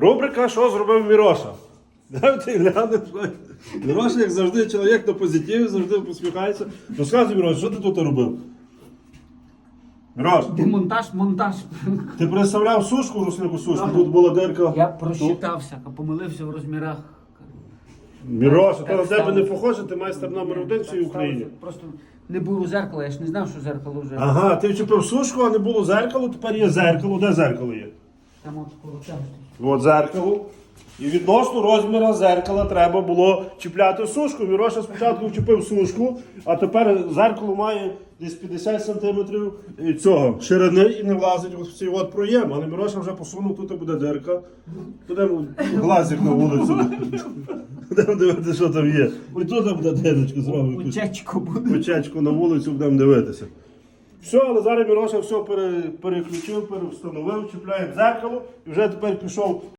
Рубрика Що зробив Міроша? Давайте глянемо. Міроша, як завжди, чоловік на позитиві, завжди посміхається. Розказуй, Мірош, що ти тут робив? Мірош, Демонтаж, монтаж. ти представляв сушку, руснику сушку, тут була дирка. Я просчитався, помилився в розмірах. Міроша, то на тебе не похоже, ти майстер номер один в цій Україні. Просто не було зеркала, я ж не знав, що зеркало вже. Ага, ти вчепив сушку, а не було зеркало, тепер є зеркало. Де зеркало є? От зеркало. І відносно розміру зеркала треба було чіпляти сушку. Міроша спочатку вчепив сушку, а тепер зеркало має десь 50 сантиметрів цього ширини і не влазить в цей от проєм. Але Міроша вже посунув, тут буде дирка. Будемо глазик на вулицю. Будемо дивитися, що там є. І тут буде дирочку зробимо. Печечку на вулицю будемо дивитися. Все, але зараз Мироша все пере, переключив, перевстановив, чіпляємо зеркало і вже тепер пішов